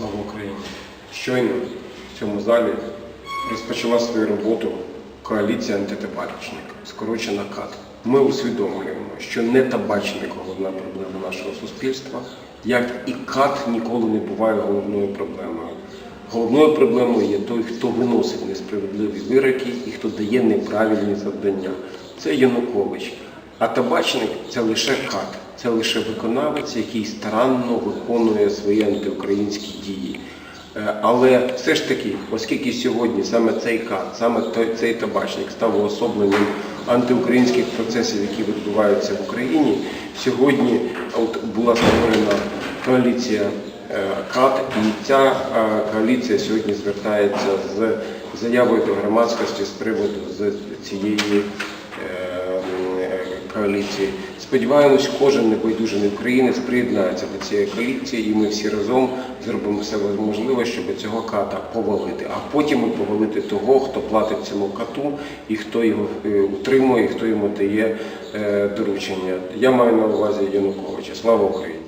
Слава Україні! Щойно в цьому залі розпочала свою роботу коаліція антитабачник, скорочена КАТ. Ми усвідомлюємо, що не табачник головна проблема нашого суспільства, як і КАТ ніколи не буває головною проблемою. Головною проблемою є той, хто виносить несправедливі вироки і хто дає неправильні завдання. Це Янукович. А табачник це лише кат, це лише виконавець, який старанно виконує свої антиукраїнські дії. Е, Але все ж таки, оскільки сьогодні саме цей кат, саме цей табачник став уособленням антиукраїнських процесів, які відбуваються в Україні, сьогодні от була створена коаліція е, КАТ, і ця е, коаліція сьогодні звертається з заявою до громадськості з приводу з цієї е, коаліції. Сподіваємось, кожен небайдужий українець приєднається до цієї коаліції, і ми всі разом зробимо все можливе, щоб цього ката повалити. А потім і повалити того, хто платить цьому кату, і хто його е, утримує, і хто йому дає е, доручення. Я маю на увазі Януковича. Слава Україні!